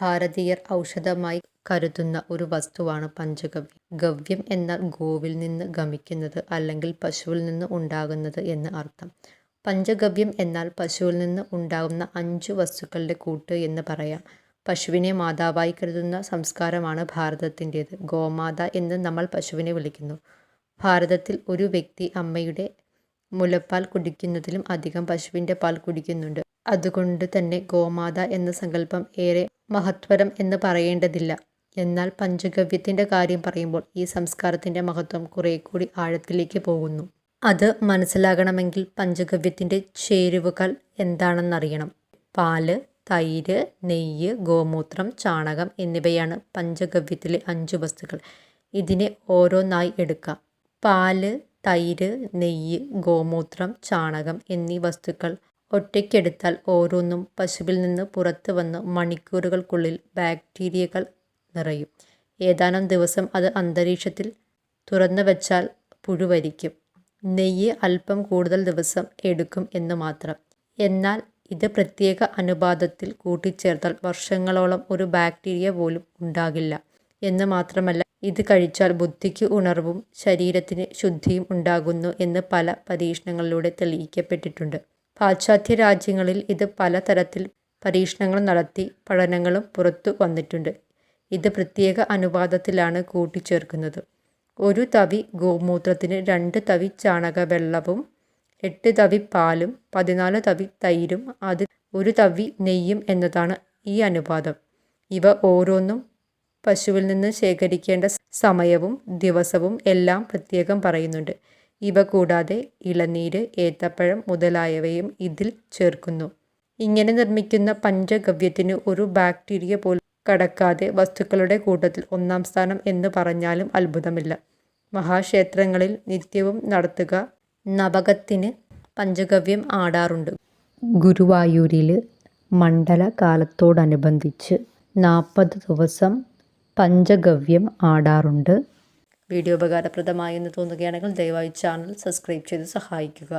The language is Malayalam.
ഭാരതീയർ ഔഷധമായി കരുതുന്ന ഒരു വസ്തുവാണ് പഞ്ചഗവ്യം. ഗവ്യം എന്നാൽ ഗോവിൽ നിന്ന് ഗമിക്കുന്നത് അല്ലെങ്കിൽ പശുവിൽ നിന്ന് ഉണ്ടാകുന്നത് എന്ന് അർത്ഥം. പഞ്ചഗവ്യം എന്നാൽ പശുവിൽ നിന്ന് ഉണ്ടാകുന്ന അഞ്ചു വസ്തുക്കളുടെ കൂട്ട് എന്ന് പറയാം. പശുവിനെ മാതാവായി കരുതുന്ന സംസ്കാരമാണ് ഭാരതത്തിന്റേത് ഗോമാത എന്ന് നമ്മൾ പശുവിനെ വിളിക്കുന്നു. ഭാരതത്തിൽ ഒരു വ്യക്തി അമ്മയുടെ മുലപ്പാൽ കുടിക്കുന്നതിലും അധികം പശുവിന്റെ പാൽ കുടിക്കുന്നുണ്ട്. അതുകൊണ്ട് തന്നെ ഗോമാത എന്ന സങ്കല്പം ഏറെ മഹത്വരം എന്ന് പറയേണ്ടതില്ല. എന്നാൽ പഞ്ചഗവ്യത്തിന്റെ കാര്യം പറയുമ്പോൾ ഈ സംസ്കാരത്തിന്റെ മഹത്വം കുറേക്കൂടി ആഴത്തിലേക്ക് പോകുന്നു. അത് മനസ്സിലാകണമെങ്കിൽ പഞ്ചഗവ്യത്തിന്റെ ചേരുവകൾ എന്താണെന്നറിയണം. പാൽ, തൈര്, നെയ്യ്, ഗോമൂത്രം, ചാണകം എന്നിവയാണ് പഞ്ചഗവ്യത്തിലെ അഞ്ച് വസ്തുക്കൾ. ഇതിനെ ഓരോന്നായി എടുക്കാം. പാൽ, തൈര്, നെയ്യ്, ഗോമൂത്രം, ചാണകം എന്നീ വസ്തുക്കൾ ഒറ്റയ്ക്കെടുത്താൽ ഓരോന്നും പശുവിൽ നിന്ന് പുറത്തു വന്ന് മണിക്കൂറുകൾക്കുള്ളിൽ ബാക്ടീരിയകൾ നിറയും. ഏതാനും ദിവസം അത് അന്തരീക്ഷത്തിൽ തുറന്നു വച്ചാൽ പുഴുവരിക്കും. നെയ്യ് അല്പം കൂടുതൽ ദിവസം എടുക്കും എന്ന് മാത്രം. എന്നാൽ ഇത് പ്രത്യേക അനുപാതത്തിൽ കൂട്ടിച്ചേർത്താൽ വർഷങ്ങളോളം ഒരു ബാക്ടീരിയ പോലും ഉണ്ടാകില്ല എന്ന് മാത്രമല്ല ഇത് കഴിച്ചാൽ ബുദ്ധിക്ക് ഉണർവും ശരീരത്തിന് ശുദ്ധിയും ഉണ്ടാകുന്നു എന്ന് പല പരീക്ഷണങ്ങളിലൂടെ തെളിയിക്കപ്പെട്ടിട്ടുണ്ട്. പാശ്ചാത്യ രാജ്യങ്ങളിൽ ഇത് പലതരത്തിൽ പരീക്ഷണങ്ങൾ നടത്തി പഠനങ്ങളും പുറത്തു വന്നിട്ടുണ്ട്. ഇത് പ്രത്യേക അനുപാതത്തിലാണ് കൂട്ടിച്ചേർക്കുന്നത്. ഒരു തവി ഗോമൂത്രത്തിന് രണ്ട് തവി ചാണക വെള്ളവും എട്ട് തവി പാലും പതിനാല് തവി തൈരും അത് ഒരു തവി നെയ്യും എന്നതാണ് ഈ അനുപാതം. ഇവ ഓരോന്നും പശുവിൽ നിന്ന് ശേഖരിക്കേണ്ട സമയവും ദിവസവും എല്ലാം പ്രത്യേകം പറയുന്നുണ്ട്. ഇവ കൂടാതെ ഇളനീര്, ഏത്തപ്പഴം മുതലായവയും ഇതിൽ ചേർക്കുന്നു. ഇങ്ങനെ നിർമ്മിക്കുന്ന പഞ്ചഗവ്യത്തിന് ഒരു ബാക്ടീരിയ പോലും കടക്കാതെ വസ്തുക്കളുടെ കൂട്ടത്തിൽ ഒന്നാം സ്ഥാനം എന്ന് പറഞ്ഞാലും അത്ഭുതമില്ല. മഹാക്ഷേത്രങ്ങളിൽ നിത്യവും നടത്തുക നവകത്തിന് പഞ്ചഗവ്യം ആടാറുണ്ട്. ഗുരുവായൂരിൽ മണ്ഡല കാലത്തോടനുബന്ധിച്ച് നാൽപ്പത് ദിവസം പഞ്ചഗവ്യം ആടാറുണ്ട്. വീഡിയോ ഉപകാരപ്രദമായി എന്ന് തോന്നുകയാണെങ്കിൽ ദയവായി ചാനൽ സബ്സ്ക്രൈബ് ചെയ്ത് സഹായിക്കുക.